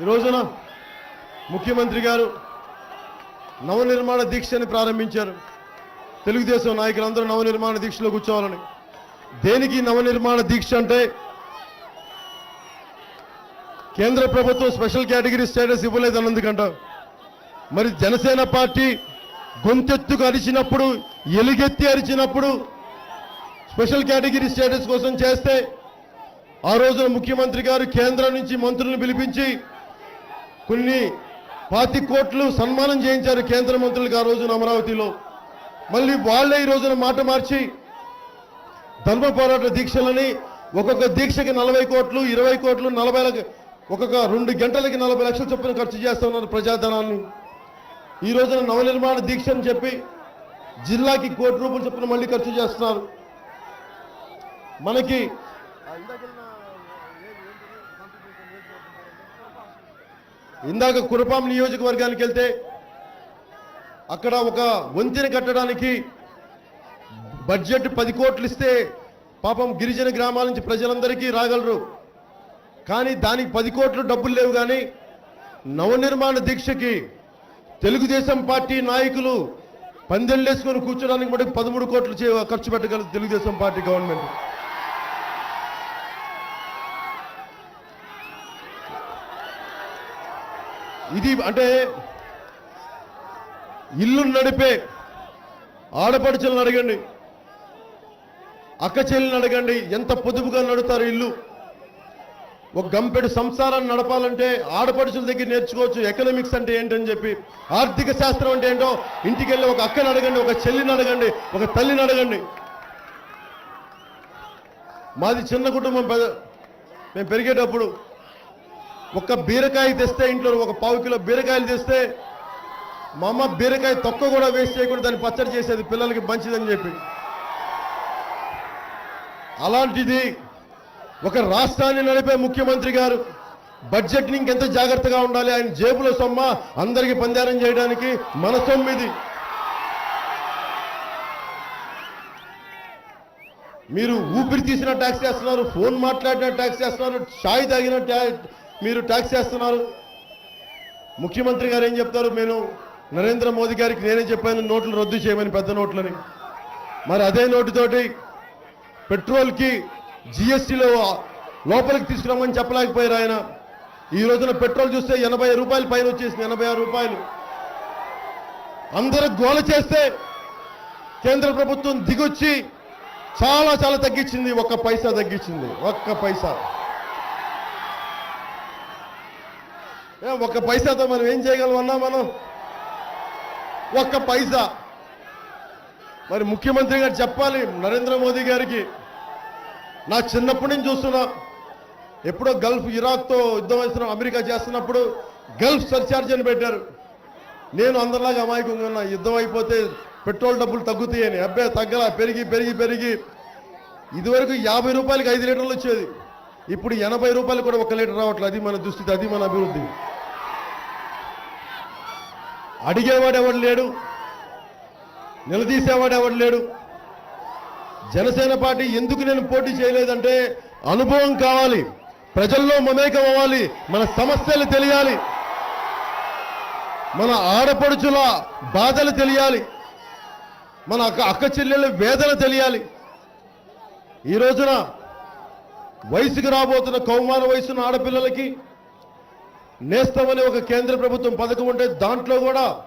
ఈ రోజున ముఖ్యమంత్రి గారు నవనిర్మాణ దీక్షని ప్రారంభించారు. తెలుగుదేశం నాయకులందరూ నవనిర్మాణ దీక్షలో కూర్చోవాలని. దేనికి నవనిర్మాణ దీక్ష అంటే కేంద్ర ప్రభుత్వం స్పెషల్ కేటగిరీ స్టేటస్ ఇవ్వలేదు అన్నందుకంట మరి జనసేన పార్టీ గొంతెత్తుకు అరిచినప్పుడు ఎలుగెత్తి అరిచినప్పుడు స్పెషల్ కేటగిరీ స్టేటస్ కోసం చేస్తే ఆ రోజున ముఖ్యమంత్రి గారు కేంద్రం నుంచి మంత్రులను పిలిపించి కొన్ని పాతి కోట్లు సన్మానం చేయించారు కేంద్ర మంత్రులకు ఆ రోజున అమరావతిలో. మళ్ళీ వాళ్ళే ఈ రోజున మాట మార్చి ధర్మ పోరాట దీక్షలని ఒక్కొక్క దీక్షకి నలభై కోట్లు ఇరవై కోట్లు నలభై ఒక్కొక్క రెండు గంటలకి నలభై లక్షల చొప్పున ఖర్చు చేస్తున్నారు ప్రజాధనాన్ని. ఈ రోజున నవనిర్మాణ దీక్ష అని చెప్పి జిల్లాకి కోటి రూపాయలు చొప్పున మళ్ళీ ఖర్చు చేస్తున్నారు. మనకి ఇందాక కురపాం నియోజకవర్గానికి వెళ్తే అక్కడ ఒక వంతెన కట్టడానికి బడ్జెట్ పది కోట్లు ఇస్తే పాపం గిరిజన గ్రామాల నుంచి ప్రజలందరికీ రాగలరు. కానీ దానికి పది కోట్లు డబ్బులు లేవు కానీ నవనిర్మాణ దీక్షకి తెలుగుదేశం పార్టీ నాయకులు పందెళ్ళేసుకొని కూర్చోడానికి మటుకు పదమూడు కోట్లు ఖర్చు పెట్టగలదు తెలుగుదేశం పార్టీ గవర్నమెంట్. ఇది అంటే ఇల్లు నడిపే ఆడపడుచులను అడగండి అక్కచెల్లని అడగండి ఎంత పొదుపుగా నడుతారు ఇల్లు? ఒక గంపెడు సంసారాన్ని నడపాలంటే ఆడపడుచుల దగ్గర నేర్చుకోవచ్చు. ఎకనామిక్స్ అంటే ఏంటని చెప్పి ఆర్థిక శాస్త్రం అంటే ఏంటో ఇంటికి వెళ్ళి ఒక అక్కని అడగండి ఒక చెల్లిని అడగండి ఒక తల్లిని అడగండి. మాది చిన్న కుటుంబం పెద్ద మేము పెరిగేటప్పుడు ఒక బీరకాయ తెస్తే ఇంట్లో ఒక పావు కిలో బీరకాయలు తెస్తే మా అమ్మ బీరకాయ తొక్క కూడా వేస్ట్ చేయకుండా దాన్ని పచ్చడి చేసేది పిల్లలకి మంచిదని చెప్పి. అలాంటిది ఒక రాష్ట్రాన్ని నడిపే ముఖ్యమంత్రి గారు బడ్జెట్ని ఇంకెంత జాగ్రత్తగా ఉండాలి ఆయన జేబులో సొమ్మ అందరికి పందారం చేయడానికి మన సొమ్మిది మీరు ఊపిరి తీసిన ట్యాక్స్ చేస్తున్నారు ఫోన్ మాట్లాడిన ట్యాక్స్ చేస్తున్నారు ఛాయ్ తాగిన మీరు ట్యాక్స్ చేస్తున్నారు ముఖ్యమంత్రి గారు ఏం చెప్తారు? నేను నరేంద్ర మోదీ గారికి నేనే చెప్పాను నోట్లు రద్దు చేయమని పెద్ద నోట్లని. మరి అదే నోటుతోటి పెట్రోల్కి జిఎస్టీలో లోపలికి తీసుకురామని చెప్పలేకపోయారు ఆయన. ఈ రోజున పెట్రోల్ చూస్తే ఎనభై రూపాయలు పైన వచ్చేసింది ఎనభై ఆరు రూపాయలు. అందరూ గోల చేస్తే కేంద్ర ప్రభుత్వం దిగొచ్చి చాలా చాలా తగ్గించింది. ఒక్క పైసా తగ్గించింది. ఒక్క పైసా. ఒక్క పైసాతో మనం ఏం చేయగలమన్నా మనం? ఒక్క పైసా. మరి ముఖ్యమంత్రి గారు చెప్పాలి నరేంద్ర మోదీ గారికి. నా చిన్నప్పటి నుంచి చూస్తున్నా. ఎప్పుడో గల్ఫ్ ఇరాక్తో యుద్ధం వేసిన అమెరికా చేస్తున్నప్పుడు గల్ఫ్ సర్చార్జ్ అని పెట్టారు. నేను అందరిలాగా అమాయకంగా ఉన్నా. యుద్ధం అయిపోతే పెట్రోల్ డబ్బులు తగ్గుతాయని. అబ్బే తగ్గలా పెరిగి పెరిగి పెరిగి. ఇదివరకు యాభై రూపాయలకి ఐదు లీటర్లు వచ్చేది. ఇప్పుడు ఎనభై రూపాయలు కూడా ఒక లీటర్ రావట్లేదు. అది మన దుస్థితి అది మన అభివృద్ధి. అడిగేవాడు ఎవడు లేడు? నిలదీసేవాడు ఎవడు లేడు? జనసేన పార్టీ ఎందుకు నేను పోటీ చేయలేదంటే అనుభవం కావాలి. ప్రజల్లో మమేకం అవ్వాలి. మన సమస్యలు తెలియాలి. మన ఆడపడుచుల బాధలు తెలియాలి. మన అక్క అక్క చెల్లెళ్ళ వేదన తెలియాలి. ఈ రోజున వయసుకు రాబోతున్న కౌమార వయసున్న ఆడపిల్లలకి నేస్తమనే ఒక కేంద్ర ప్రభుత్వం పథకం ఉంటే దాంట్లో కూడా